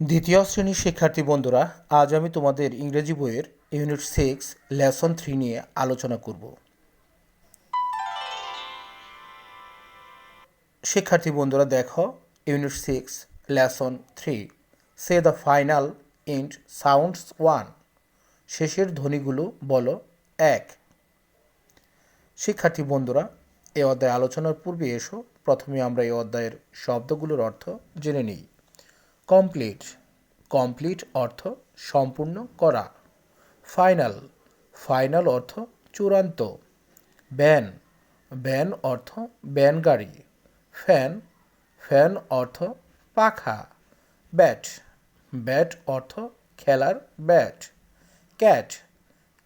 দ্বিতীয় শ্রেণির শিক্ষার্থী বন্ধুরা, আজ আমি তোমাদের ইংরেজি বইয়ের ইউনিট সিক্স লেসন থ্রি নিয়ে আলোচনা করব। শিক্ষার্থী বন্ধুরা, দেখো unit six lesson three say the final int sounds one শেষের ধ্বনিগুলো বলো এক। শিক্ষার্থী বন্ধুরা, এ অধ্যায় আলোচনার পূর্বে এসো। প্রথমে আমরা এই অধ্যায়ের শব্দগুলোর অর্থ জেনে নিই। কমপ্লিট কমপ্লিট অর্থ সম্পূর্ণ করা। ফাইনাল ফাইনাল অর্থ চূড়ান্ত। ব্যান ব্যান অর্থ ব্যান গাড়ি। ফ্যান ফ্যান অর্থ পাখা। ব্যাট ব্যাট অর্থ খেলার ব্যাট ক্যাট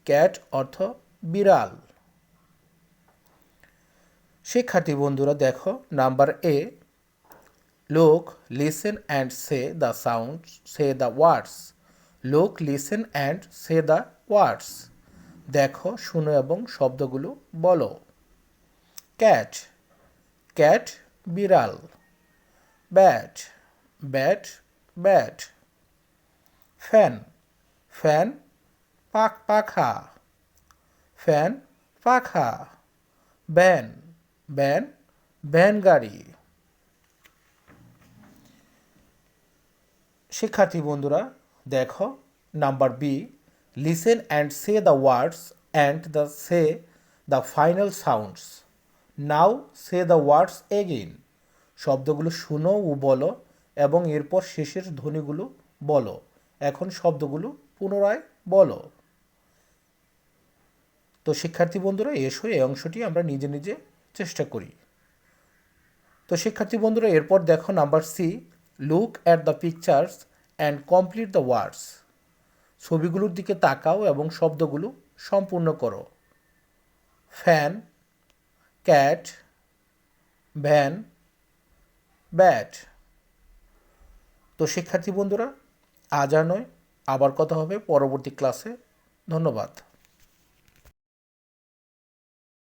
ক্যাট অর্থ বিড়াল। শিক্ষার্থী বন্ধুরা, দেখো number A look listen and say the sound say the words look listen and say the words দেখো, শুনো এবং শব্দগুলো বলো। ক্যাট ক্যাট বিড়াল। Bat bat bat fan fan পাক, পাখা। ফ্যান পাখা। ব্যান ব্যান ব্যান গাড়ি। শিক্ষার্থী বন্ধুরা, দেখো, number B listen and say the words and the say the final sounds now say the words again শব্দগুলো শুনো ও বলো এবং এরপর শেষের ধ্বনিগুলো বলো। এখন শব্দগুলো পুনরায় বলো। তো শিক্ষার্থী বন্ধুরা, এসো, এই অংশটি আমরা নিজে নিজে চেষ্টা করি। তো শিক্ষার্থী বন্ধুরা, এরপর দেখো number C look at the pictures and complete the words ছবিগুলোর দিকে তাকাও এবং শব্দগুলো সম্পূর্ণ করো। ফ্যান ক্যাট ভ্যান ব্যাট তো শিক্ষার্থী বন্ধুরা, আজ আর নয়, আবার কথা হবে পরবর্তী ক্লাসে ধন্যবাদ।